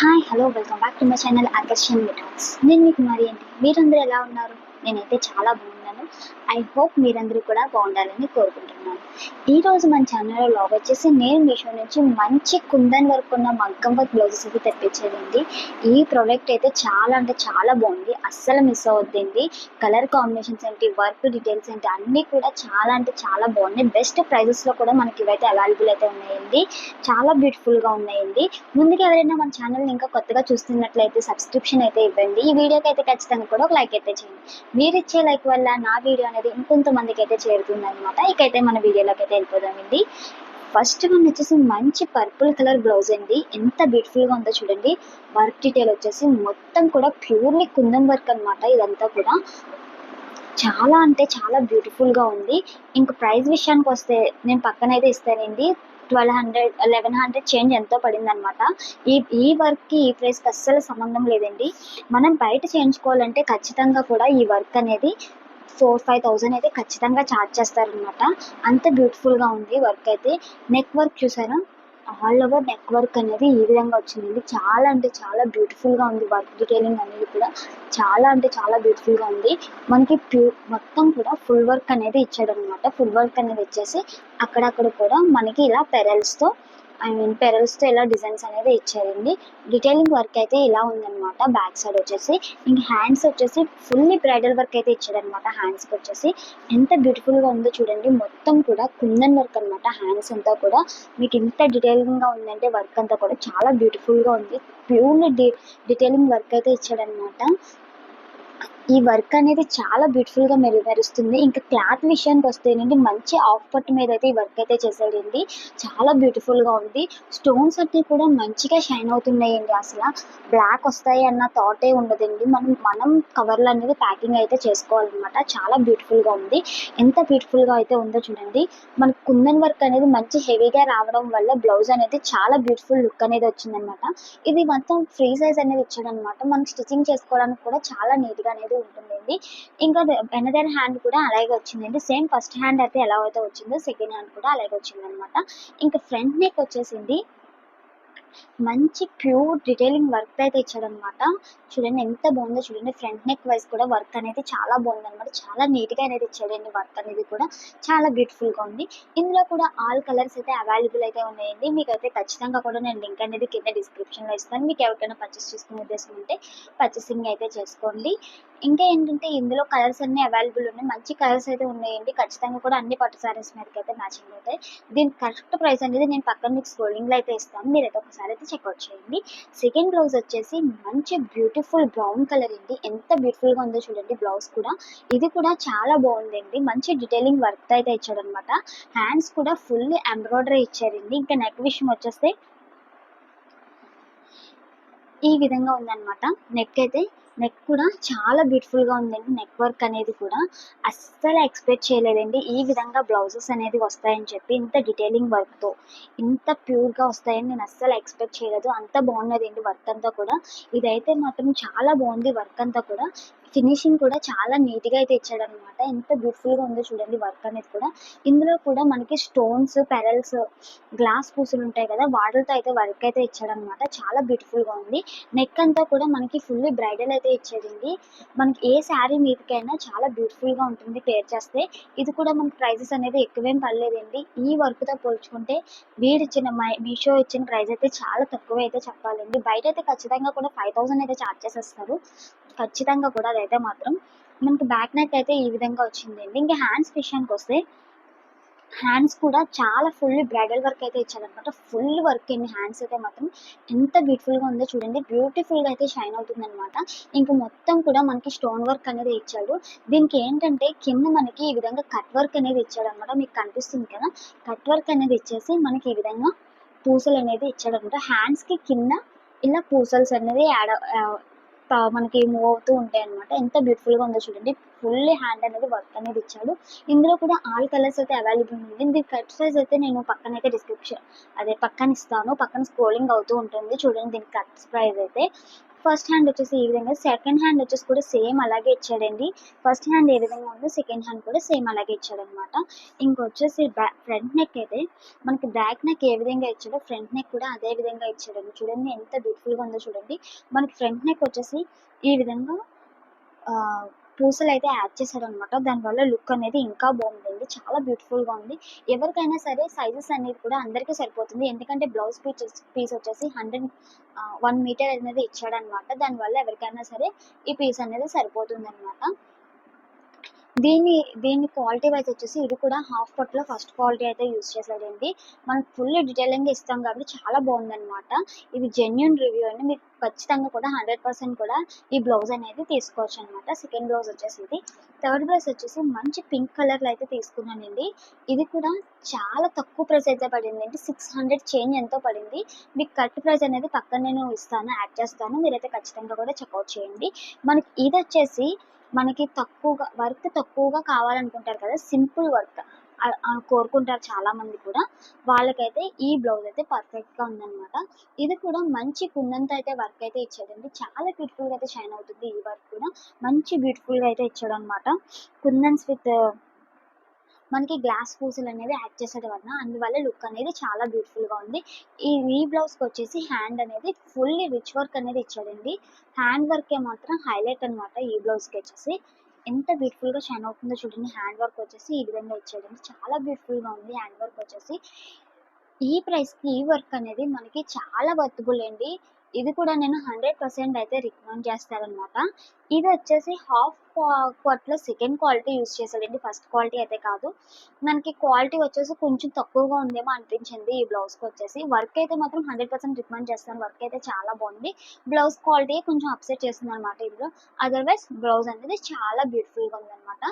Hi hello welcome back to my channel Akarshana talks నేను మీకు మరి ఏంటి మీరందరూ ఎలా ఉన్నారు? నేనైతే చాలా బాగున్నాను. ఐ హోప్ మీరందరూ కూడా బాగుండాలని కోరుకుంటున్నాను. ఈ రోజు మన ఛానల్లో లాగ్ వచ్చేసి నేను మీషో నుంచి మంచి కుందన్ వరకు ఉన్న మగ్గం వర్క్ బ్లౌజెస్ అయితే తెప్పించేదండి ఈ ప్రోడక్ట్ అయితే చాలా అంటే చాలా బాగుంది. అస్సలు మిస్ అవద్దండి కలర్ కాంబినేషన్స్ ఏంటి వర్క్ డీటెయిల్స్ ఏంటి అన్నీ కూడా చాలా అంటే చాలా బాగున్నాయి. బెస్ట్ ప్రైజెస్లో కూడా మనకి ఇవైతే అవైలబుల్ అయితే ఉన్నాయండి. చాలా బ్యూటిఫుల్గా ఉన్నాయండి. ముందుగా ఎవరైనా మన ఛానల్ని ఇంకా కొత్తగా చూస్తున్నట్లయితే సబ్స్క్రిప్షన్ అయితే ఇవ్వండి. ఈ వీడియోకి అయితే ఖచ్చితంగా కూడా ఒక లైక్ అయితే చేయండి. మీరు ఇచ్చే లైక్ వల్ల నా వీడియో అనేది ఇంకొంతమందికి అయితే చేరుతుంది అనమాట ఇకైతే మన వీడియోలోకి అయితే వెళ్ళిపోదామండి ఫస్ట్ వన్ వచ్చేసి మంచి పర్పుల్ కలర్ బ్లౌజ్ అండి. ఎంత బ్యూటిఫుల్గా ఉందో చూడండి. వర్క్ డీటెయిల్ వచ్చేసి మొత్తం కూడా ప్యూర్లీ కుందం వర్క్ అన్నమాట ఇదంతా కూడా. చాలా అంటే చాలా బ్యూటిఫుల్గా ఉంది. ఇంక ప్రైస్ విషయానికి వస్తే నేను పక్కన అయితే ఇస్తానండి. Twelve hundred eleven hundred change ఎంతో పడింది అనమాట ఈ ఈ వర్క్కి ఈ ప్రైస్కి అస్సలు సంబంధం లేదండి. మనం బయట చేయించుకోవాలంటే ఖచ్చితంగా కూడా ఈ వర్క్ అనేది ఫోర్ ఫైవ్ థౌజండ్ అయితే ఖచ్చితంగా ఛార్జ్ చేస్తారనమాట అంత బ్యూటిఫుల్గా ఉంది వర్క్ అయితే. నెక్ వర్క్ చూసారా? ఆల్ ఓవర్ నెక్ వర్క్ అనేది ఈ విధంగా వచ్చిందండి. చాలా అంటే చాలా బ్యూటిఫుల్గా ఉంది వర్క్ డీటెయిలింగ్ అనేది కూడా. చాలా అంటే చాలా బ్యూటిఫుల్గా ఉంది. మనకి ప్యూ మొత్తం కూడా ఫుల్ వర్క్ అనేది ఇచ్చాడు అనమాట ఫుల్ వర్క్ అనేది ఇచ్చేసి అక్కడక్కడ కూడా మనకి ఇలా పెరల్స్తో ఐ మీన్ పెరల్స్తో ఇలా డిజైన్స్ అనేది ఇచ్చారండి. డీటెయిలింగ్ వర్క్ అయితే ఇలా ఉందన్నమాట బ్యాక్ సైడ్ వచ్చేసి. ఇంక హ్యాండ్స్ వచ్చేసి ఫుల్లీ బ్రైడల్ వర్క్ అయితే ఇచ్చాడనమాట హ్యాండ్స్కి వచ్చేసి. ఎంత బ్యూటిఫుల్గా ఉందో చూడండి మొత్తం కూడా కుందన్ వర్క్ అన్నమాట హ్యాండ్స్ అంతా కూడా. మీకు ఇంత డీటెయిలింగ్గా ఉందంటే వర్క్ అంతా కూడా చాలా బ్యూటిఫుల్గా ఉంది. ప్యూర్లీ డీ డీటెయిలింగ్ వర్క్ అయితే ఇచ్చాడనమాట ఈ వర్క్ అనేది చాలా బ్యూటిఫుల్గా మెరు మెరుస్తుంది. ఇంకా క్లాత్ విషయానికి వస్తేనండి మంచి ఆఫ్ పట్టు మీద అయితే ఈ వర్క్ అయితే చేశాడండి చాలా బ్యూటిఫుల్గా ఉంది. స్టోన్స్ అన్ని కూడా మంచిగా షైన్ అవుతున్నాయండి అసలు. బ్లాక్ వస్తాయి అన్న థాటే ఉండదండి. మనం మనం కవర్లు అనేది ప్యాకింగ్ అయితే చేసుకోవాలన్నమాట. చాలా బ్యూటిఫుల్గా ఉంది. ఎంత బ్యూటిఫుల్గా అయితే ఉందో చూడండి. మన కుందన్ వర్క్ అనేది మంచి హెవీగా రావడం వల్ల బ్లౌజ్ అనేది చాలా బ్యూటిఫుల్ లుక్ అనేది వచ్చిందనమాట ఇది మొత్తం ఫ్రీ సైజ్ అనేది ఇచ్చాడనమాట మనం స్టిచ్చింగ్ చేసుకోవడానికి కూడా చాలా నీట్గా అనేది ఉంటుందండి. ఇంకా వెనదర్ హ్యాండ్ కూడా అలాగే వచ్చిందండి. సేమ్ ఫస్ట్ హ్యాండ్ అయితే ఎలా అయితే వచ్చిందో సెకండ్ హ్యాండ్ కూడా అలాగే వచ్చింది అనమాట ఇంకా ఫ్రంట్ నెక్ వచ్చేసింది. మంచి ప్యూర్ డీటెయిలింగ్ వర్క్ అయితే ఇచ్చాడనమాట చూడండి ఎంత బాగుందో చూడండి. ఫ్రంట్ నెక్ వైజ్ కూడా వర్క్ అనేది చాలా బాగుంది అనమాట చాలా నీట్గా అనేది ఇచ్చాడండి వర్క్ అనేది కూడా. చాలా బ్యూటిఫుల్గా ఉంది. ఇందులో కూడా ఆల్ కలర్స్ అయితే అవైలబుల్ అయితే ఉన్నాయండి. మీకు అయితే ఖచ్చితంగా కూడా నేను లింక్ అనేది కింద డిస్క్రిప్షన్లో ఇస్తాను. మీకు ఎవరికైనా పర్చేస్ చేసుకునే ఉద్దేశం ఉంటే పర్చేసింగ్ అయితే చేసుకోండి. ఇంకా ఏంటంటే ఇందులో కలర్స్ అన్ని అవైలబుల్ ఉన్నాయి. మంచి కలర్స్ అయితే ఉన్నాయండి. ఖచ్చితంగా కూడా అన్ని పట్టు సారీస్ మీదకి అయితే మ్యాచింగ్ అవుతాయి. దీని కరెక్ట్ ప్రైస్ అనేది నేను పక్కన మీకు స్క్రోలింగ్లో అయితే ఇస్తాను. మీరు అయితే ఒకసారి అయితే చెక్అవుట్ చేయండి సెకండ్ బ్లౌజ్ వచ్చేసి మంచి బ్యూటిఫుల్ బ్రౌన్ కలర్ అండి. ఎంత బ్యూటిఫుల్గా ఉందో చూడండి బ్లౌజ్ కూడా. ఇది కూడా చాలా బాగుందండి. మంచి డీటెయిలింగ్ వర్క్ అయితే ఇచ్చాడనమాట. హ్యాండ్స్ కూడా ఫుల్ ఎంబ్రాయిడరీ ఇచ్చారండి. ఇంకా నెక్ విషయం వచ్చేస్తే ఈ విధంగా ఉందన్నమాట. నెక్ అయితే నెక్ కూడా చాలా బ్యూటిఫుల్గా ఉందండి. నెక్ వర్క్ అనేది కూడా అస్సలు ఎక్స్పెక్ట్ చేయలేదండి. ఈ విధంగా బ్లౌజెస్ అనేది వస్తాయని చెప్పి ఇంత డీటెయిలింగ్ వర్క్తో ఇంత ప్యూర్గా వస్తాయని నేను అస్సలు ఎక్స్పెక్ట్ చేయలేదు. అంత బాగున్నదండి వర్క్ అంతా కూడా. ఇదైతే మాత్రం చాలా బాగుంది వర్క్ అంతా కూడా. ఫినిషింగ్ కూడా చాలా నీట్గా అయితే ఇచ్చాడు అనమాట ఎంత బ్యూటిఫుల్గా ఉందో చూడండి వర్క్ అనేది కూడా. ఇందులో కూడా మనకి స్టోన్స్ పెరల్స్ గ్లాస్ పూసలు ఉంటాయి కదా వాటితో అయితే వర్క్ అయితే ఇచ్చాడు అనమాట చాలా బ్యూటిఫుల్గా ఉంది. నెక్ అంతా కూడా మనకి ఫుల్ బ్రైడల్ అయితే ఇచ్చాడండి. మనకి ఏ శారీ మీదకైనా చాలా బ్యూటిఫుల్గా ఉంటుంది పేర్ చేస్తే. ఇది కూడా మనకి ప్రైజెస్ అనేది ఎక్కువేం పడలేదండి. ఈ వర్క్తో పోల్చుకుంటే వీడు ఇచ్చిన మీషో ఇచ్చిన ప్రైస్ అయితే చాలా తక్కువ అయితే చెప్పాలండి. బయట అయితే ఖచ్చితంగా కూడా ఫైవ్ థౌసండ్ అయితే చార్జ్ చేసేస్తారు ఖచ్చితంగా కూడా అయితే మాత్రం మనకి బ్యాక్ నెక్ అయితే ఈ విధంగా వచ్చిందండి. ఇంకా హ్యాండ్స్ విషయానికి వస్తే హ్యాండ్స్ కూడా చాలా ఫుల్ బ్రైడల్ వర్క్ అయితే ఇచ్చారనమాట. ఫుల్ వర్క్ అండి హ్యాండ్స్ అయితే మాత్రం. ఎంత బ్యూటిఫుల్గా ఉందో చూడండి. బ్యూటిఫుల్గా అయితే షైన్ అవుతుంది అనమాట ఇంకా మొత్తం కూడా మనకి స్టోన్ వర్క్ అనేది ఇచ్చాడు. దీనికి ఏంటంటే కింద మనకి ఈ విధంగా కట్ వర్క్ అనేది ఇచ్చాడు అనమాట మీకు కనిపిస్తుంది కదా? కట్ వర్క్ అనేది ఇచ్చేసి మనకి ఈ విధంగా పూసలు అనేది ఇచ్చాడు అనమాట హ్యాండ్స్కి కింద ఇలా పూసల్స్ అనేది యాడ్ మనకి మూవ్ అవుతూ ఉంటాయి అనమాట ఎంత బ్యూటిఫుల్గా ఉందో చూడండి. ఫుల్ హ్యాండ్ అనేది వర్క్ అనేది ఇచ్చాడు. ఇందులో కూడా ఆల్ కలర్స్ అయితే అవైలబుల్ ఉంది దీని కట్ సైజ్ అయితే నేను పక్కన అయితే డిస్క్రిప్షన్ అదే పక్కన ఇస్తాను. పక్కన స్క్రోలింగ్ అవుతూ ఉంటుంది. చూడండి దీని కట్ ప్రైస్ అయితే. ఫస్ట్ హ్యాండ్ వచ్చేసి ఈ విధంగా సెకండ్ హ్యాండ్ వచ్చేసి కూడా సేమ్ అలాగే ఇచ్చాడండి. ఫస్ట్ హ్యాండ్ ఏ విధంగా ఉందో సెకండ్ హ్యాండ్ కూడా సేమ్ అలాగే ఇచ్చాడనమాట. ఇంకొచ్చేసి బ్యాక్ ఫ్రంట్ నెక్ అయితే మనకి బ్యాక్ నెక్ ఏ విధంగా ఇచ్చాడో ఫ్రంట్ నెక్ కూడా అదే విధంగా ఇచ్చాడండి. చూడండి ఎంత బ్యూటిఫుల్గా ఉందో చూడండి. మనకి ఫ్రంట్ నెక్ వచ్చేసి ఈ విధంగా పూసలు అయితే యాడ్ చేశాడు అనమాట దానివల్ల లుక్ అనేది ఇంకా బాగుంటుంది. చాలా బ్యూటిఫుల్గా ఉంది. ఎవరికైనా సరే సైజెస్ అనేది కూడా అందరికీ సరిపోతుంది. ఎందుకంటే బ్లౌజ్ పీస్ పీస్ వచ్చేసి హండ్రెడ్ వన్ మీటర్ అనేది ఇచ్చాడనమాట దానివల్ల ఎవరికైనా సరే ఈ పీస్ అనేది సరిపోతుంది అనమాట దీని దీని క్వాలిటీ వైజ్ వచ్చేసి ఇది కూడా హాఫ్ పట్లో ఫస్ట్ క్వాలిటీ అయితే యూస్ చేశాడండి. మనం ఫుల్ డీటెయిలింగ్ ఇస్తాం కాబట్టి చాలా బాగుందన్నమాట. ఇది జెన్యున్ రివ్యూ అండి. మీకు ఖచ్చితంగా కూడా హండ్రెడ్ పర్సెంట్ కూడా ఈ బ్లౌజ్ అనేది తీసుకోవచ్చు అనమాట సెకండ్ బ్లౌజ్ వచ్చేసి ఇది థర్డ్ బ్లౌజ్ వచ్చేసి మంచి పింక్ కలర్లో అయితే తీసుకున్నానండి. ఇది కూడా చాలా తక్కువ ప్రైస్ అయితే పడింది అండి సిక్స్ హండ్రెడ్ చేంజ్ ఎంతో పడింది. మీకు కరెక్ట్ ప్రైస్ అనేది పక్కన నేను ఇస్తాను యాడ్ చేస్తాను. మీరైతే ఖచ్చితంగా కూడా చెక్అవుట్ చేయండి. మనకి ఇది వచ్చేసి మనకి తక్కువగా వర్క్ తక్కువగా కావాలనుకుంటారు కదా సింపుల్ వర్క్ కోరుకుంటారు చాలా మంది కూడా. వాళ్ళకైతే ఈ బ్లౌజ్ అయితే పర్ఫెక్ట్గా ఉందన్నమాట. ఇది కూడా మంచి కుందంతో అయితే వర్క్ అయితే ఇచ్చాడండి. చాలా బ్యూటిఫుల్గా అయితే షైన్ అవుతుంది ఈ వర్క్ కూడా. మంచి బ్యూటిఫుల్గా అయితే ఇచ్చాడు అనమాట కుందన్స్ విత్ మనకి గ్లాస్ పూసలు అనేది యాడ్ చేసేది వలన అందువల్ల లుక్ అనేది చాలా బ్యూటిఫుల్గా ఉంది. ఈ ఈ బ్లౌజ్కి వచ్చేసి హ్యాండ్ అనేది ఫుల్లీ రిచ్ వర్క్ అనేది ఇచ్చాడండి. హ్యాండ్ వర్క్ మాత్రం హైలైట్ అన్నమాట ఈ బ్లౌజ్కి వచ్చేసి. ఎంత బ్యూటిఫుల్గా షైన్ అవుతుందో చూడండి. హ్యాండ్ వర్క్ వచ్చేసి ఈ విధంగా ఇచ్చాడండి. చాలా బ్యూటిఫుల్గా ఉంది హ్యాండ్ వర్క్ వచ్చేసి. ఈ ప్రైస్కి ఈ వర్క్ అనేది మనకి చాలా వర్తబుల్ అండి. ఇది కూడా నేను హండ్రెడ్ పర్సెంట్ అయితే రికమెండ్ చేస్తానన్నమాట ఇది వచ్చేసి హాఫ్ క్వార్ట్లో సెకండ్ క్వాలిటీ యూస్ చేశాడండి ఫస్ట్ క్వాలిటీ అయితే కాదు. మనకి క్వాలిటీ వచ్చేసి కొంచెం తక్కువగా ఉందేమో అనిపించింది ఈ బ్లౌజ్కి వచ్చేసి. వర్క్ అయితే మాత్రం హండ్రెడ్ పర్సెంట్ రికమెండ్ చేస్తాను. వర్క్ అయితే చాలా బాగుంది. బ్లౌజ్ క్వాలిటీ కొంచెం అప్సెట్ చేస్తుంది అనమాట ఇందులో. అదర్వైజ్ బ్లౌజ్ అనేది చాలా బ్యూటిఫుల్గా ఉంది అనమాట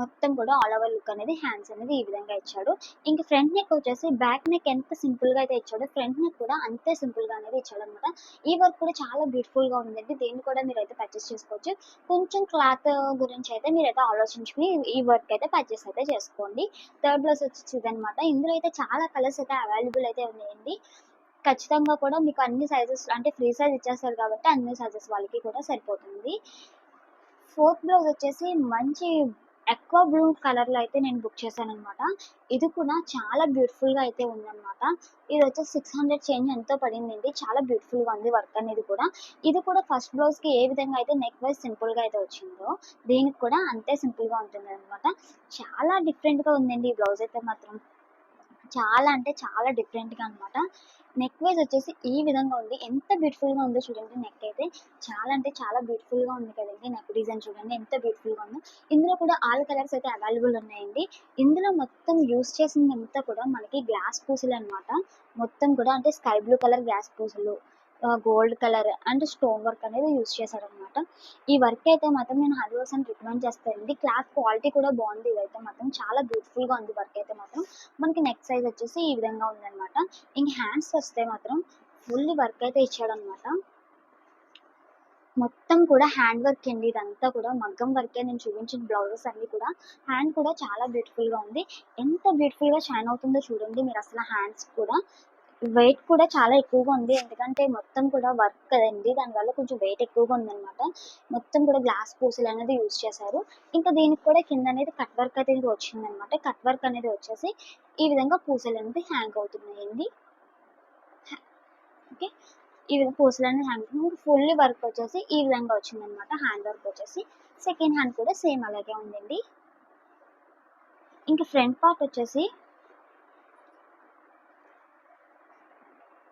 మొత్తం కూడా ఆల్ ఓవర్ లుక్ అనేది హ్యాండ్స్ అనేది ఈ విధంగా ఇచ్చాడు. ఇంక ఫ్రంట్ నెక్ వచ్చేసి బ్యాక్ నెక్ ఎంత సింపుల్గా అయితే ఇచ్చాడో ఫ్రంట్ నెక్ కూడా అంతే సింపుల్గా అనేది ఇచ్చాడు అనమాట ఈ వర్క్ కూడా చాలా బ్యూటిఫుల్గా ఉందండి. దీన్ని కూడా మీరు అయితే పర్చేస్ చేసుకోవచ్చు. కొంచెం క్లాత్ గురించి అయితే మీరు అయితే ఆలోచించుకుని ఈ వర్క్ అయితే పర్చేస్ అయితే చేసుకోండి. థర్డ్ బ్లౌజ్ వచ్చేసి ఇదనమాట ఇందులో అయితే చాలా కలర్స్ అయితే అవైలబుల్ అయితే ఉన్నాయండి. ఖచ్చితంగా కూడా మీకు అన్ని సైజెస్ అంటే ఫ్రీ సైజ్ ఇచ్చేస్తారు కాబట్టి అన్ని సైజెస్ వాళ్ళకి కూడా సరిపోతుంది. ఫోర్త్ బ్లౌజ్ వచ్చేసి మంచి ఎక్కువ బ్లూ కలర్లో అయితే నేను బుక్ చేశాను అనమాట ఇది కూడా చాలా బ్యూటిఫుల్గా అయితే ఉందన్నమాట. ఇది వచ్చేసి సిక్స్ హండ్రెడ్ చేంజ్ ఎంతో పడిందండి. చాలా బ్యూటిఫుల్గా ఉంది వర్క్ అనేది కూడా. ఇది కూడా ఫస్ట్ బ్లౌజ్కి ఏ విధంగా అయితే నెక్ వైజ్ సింపుల్గా అయితే వచ్చిందో దీనికి కూడా అంతే సింపుల్గా ఉంటుంది అనమాట చాలా డిఫరెంట్గా ఉందండి ఈ బ్లౌజ్ అయితే మాత్రం. చాలా అంటే చాలా డిఫరెంట్గా అన్నమాట. నెక్ వైజ్ వచ్చేసి ఈ విధంగా ఉంది. ఎంత బ్యూటిఫుల్గా ఉందో చూడండి నెక్ అయితే. చాలా అంటే చాలా బ్యూటిఫుల్గా ఉంది కదండి నెక్ డిజైన్ చూడండి. ఎంత బ్యూటిఫుల్గా ఉందో. ఇందులో కూడా ఆల్ కలర్స్ అయితే అవైలబుల్ ఉన్నాయండి. ఇందులో మొత్తం యూస్ చేసింది అంతా కూడా మనకి గ్లాస్ పూసలు అన్నమాట. మొత్తం కూడా అంటే స్కై బ్లూ కలర్ గ్లాస్ పూసలు. Gold colour and stone work అనేది యూస్ చేశారు అనమాట ఈ వర్క్ అయితే మాత్రం నేను హండ్రెడ్ పర్సెంట్ రికమెండ్ చేస్తానండి క్లాత్ క్వాలిటీ కూడా బాగుంది. ఇదైతే మాత్రం చాలా బ్యూటిఫుల్గా ఉంది వర్క్ అయితే మాత్రం. మనకి నెక్ సైజ్ వచ్చేసి ఈ విధంగా ఉందన్నమాట. ఇంక హ్యాండ్స్ వస్తే మాత్రం ఫుల్ వర్క్ అయితే ఇచ్చాడు అనమాట మొత్తం కూడా హ్యాండ్ వర్క్ అండి. ఇదంతా కూడా మగ్గం వర్కే నేను చూపించిన బ్లౌజెస్ అన్ని కూడా. హ్యాండ్ కూడా చాలా బ్యూటిఫుల్గా ఉంది. ఎంత బ్యూటిఫుల్గా షైన్ అవుతుందో చూడండి. మీరు అసలు హ్యాండ్స్ కూడా వెయిట్ కూడా చాలా ఎక్కువగా ఉంది. ఎందుకంటే మొత్తం కూడా వర్క్ కదండి. దానివల్ల కొంచెం వెయిట్ ఎక్కువగా ఉందన్నమాట. మొత్తం కూడా గ్లాస్ పూసలు అనేది యూజ్ చేశారు. ఇంకా దీనికి కూడా కింద అనేది కట్ వర్క్ అనేది వచ్చిందనమాట కట్ వర్క్ అనేది వచ్చేసి ఈ విధంగా పూసలు అనేది హ్యాంగ్ అవుతున్నాయండి. ఓకే ఈ విధంగా పూసలు అనేది హ్యాంగ్ అవుతుంది ఫుల్లీ వర్క్ వచ్చేసి ఈ విధంగా వచ్చిందనమాట హ్యాండ్ వర్క్ వచ్చేసి సెకండ్ హ్యాండ్ కూడా సేమ్ అలాగే ఉందండి. ఇంకా ఫ్రంట్ పార్ట్ వచ్చేసి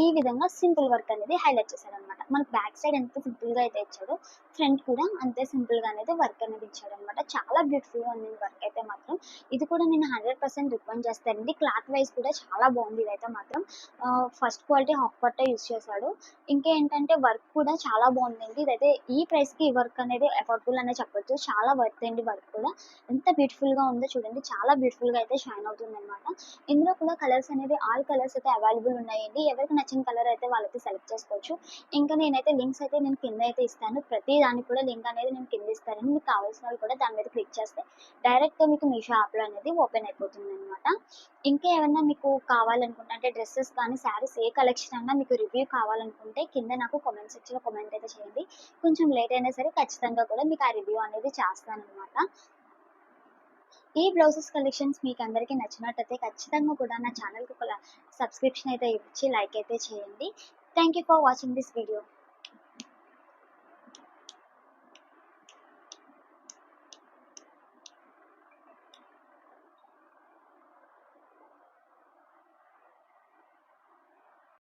ఈ విధంగా సింపుల్ వర్క్ అనేది హైలైట్ చేశాడు అనమాట మనకి బ్యాక్ సైడ్ ఎంత సింపుల్గా అయితే ఇచ్చాడో ఫ్రంట్ కూడా అంతే సింపుల్గా అనేది వర్క్ అనేది ఇచ్చాడు అనమాట చాలా బ్యూటిఫుల్గా ఉంది వర్క్ అయితే మాత్రం. ఇది కూడా నేను హండ్రెడ్ పర్సెంట్ రికమెండ్ చేస్తానండి క్లాత్ వైజ్ కూడా చాలా బాగుంది ఇదైతే మాత్రం. ఫస్ట్ క్వాలిటీ హాఫ్ పట్టే యూస్ చేశాడు. ఇంకా ఏంటంటే వర్క్ కూడా చాలా బాగుందండి. ఇదైతే ఈ ప్రైస్కి ఈ వర్క్ అనేది అఫోర్డబుల్ అనే చెప్పొచ్చు. చాలా వర్త్ అండి వర్క్ కూడా. ఎంత బ్యూటిఫుల్గా ఉందో చూడండి. చాలా బ్యూటిఫుల్గా అయితే షైన్ అవుతుంది అనమాట ఇందులో కూడా కలర్స్ అనేది ఆల్ కలర్స్ అయితే అవైలబుల్ ఉన్నాయండి. ఎవరికి నచ్చిన కలర్ అయితే వాళ్ళకి సెలెక్ట్ చేసుకోవచ్చు. ఇంకా నేనైతే లింక్స్ అయితే నేను కింద అయితే ఇస్తాను. ప్రతి దానికి కూడా లింక్ అనేది నేను కింద ఇస్తాను మీకు కావాల్సిన వాళ్ళు కూడా దాని మీద క్లిక్ చేస్తే డైరెక్ట్గా మీకు మీషో యాప్లో అనేది ఓపెన్ అయిపోతుంది అనమాట ఇంకా ఏమన్నా మీకు కావాలనుకుంటే అంటే డ్రెస్సెస్ కానీ శారీస్ ఏ కలెక్షన్ అన్నా మీకు రివ్యూ కావాలనుకుంటే కింద నాకు కామెంట్ సెక్షన్లో కామెంట్ అయితే చేయండి. కొంచెం లేట్ అయినా సరే ఖచ్చితంగా కూడా మీకు ఆ రివ్యూ అనేది చేస్తాను అనమాట ఈ బ్లౌజెస్ కలెక్షన్స్ మీకు అందరికీ నచ్చినట్టయితే ఖచ్చితంగా కూడా నా ఛానల్కి ఒక సబ్స్క్రిప్షన్ అయితే ఇచ్చి లైక్ అయితే చేయండి. Thank you for watching this video